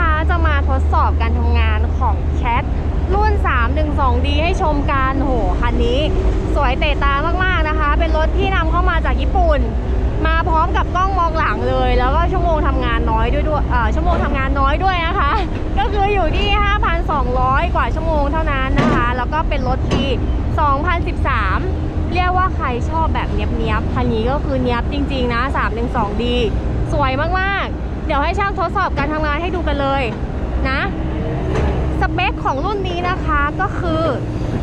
นะคะจะมาทดสอบการทำงานของแคทรุ่น 312D ให้ชมกันโหคันนี้ สวยเตะตามากๆนะคะ เป็นรถที่นำเข้ามาจากญี่ปุ่น มาพร้อมกับกล้องมองหลังเลย แล้วก็ชั่วโมงทำงานน้อยด้วยด้วยชั่วโมงทำงานน้อยด้วยนะคะ ก็คืออยู่ที่ 5,200 กว่าชั่วโมงเท่านั้นนะคะ แล้วก็เป็นรถปี 2013 เรียกว่าใครชอบแบบเนี้ยบๆคันนี้ก็คือเนี้ยบจริงๆนะ 312D สวยมากๆ ดี๋ยวให้ช่างทดสอบการทำงานให้ดูกันเลยนะ สเปคของรุ่นนี้นะคะก็คือ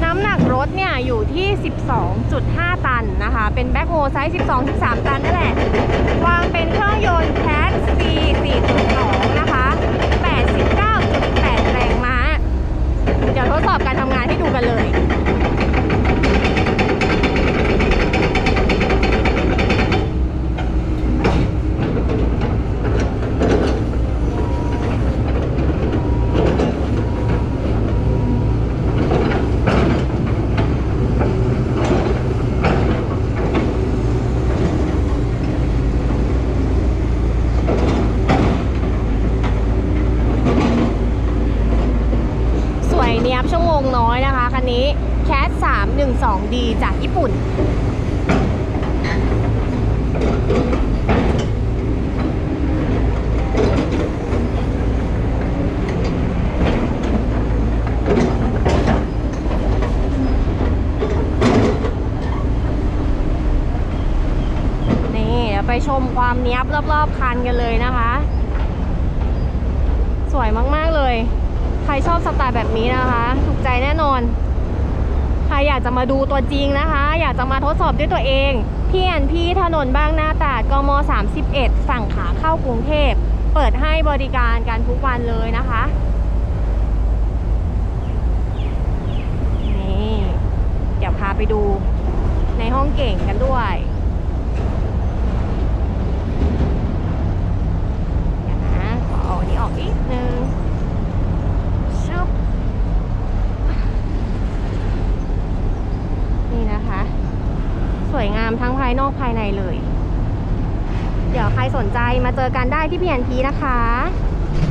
น้ำหนักรถเนี่ยอยู่ที่ 12.5 ตันนะคะ เป็นแบ็คโฮไซส์ 12-13 ตันนั่นแหละ วางเป็นเครื่องยนต์แคส C 4.2 นะคะ 89.8 แรงม้า เดี๋ยวทดสอบการทำงานให้ดูกันเลย สวยเนี้ยบ ชั่วโมงน้อยนะคะ คันนี้แคท 312D จากญี่ปุ่น นี่ไปชมความเนี้ยบรอบๆคันกันเลยนะคะ สวยมาก ๆ เลย ใครชอบสไตล์แบบนี้นะคะ ถูกใจแน่นอน ใครอยากจะมาดูตัวจริงนะคะ อยากจะมาทดสอบด้วยตัวเองพี่แอนพี่ถนนบางนาตราดกม 31 ฝั่งขาเข้ากรุงเทพ เปิดให้บริการกันทุกวันเลยนะคะนี่เดี๋ยวพาไปดูในห้องเก่งกันด้วย เดี๋ยวนะ ขอเอาอันนี้ออกนิดนึงชึบนี่นะคะ ส วยงามทั้งภายนอกภายในเลย เดี๋ยวใครสนใจมาเจอกันได้ที่พีแอนพีนะคะ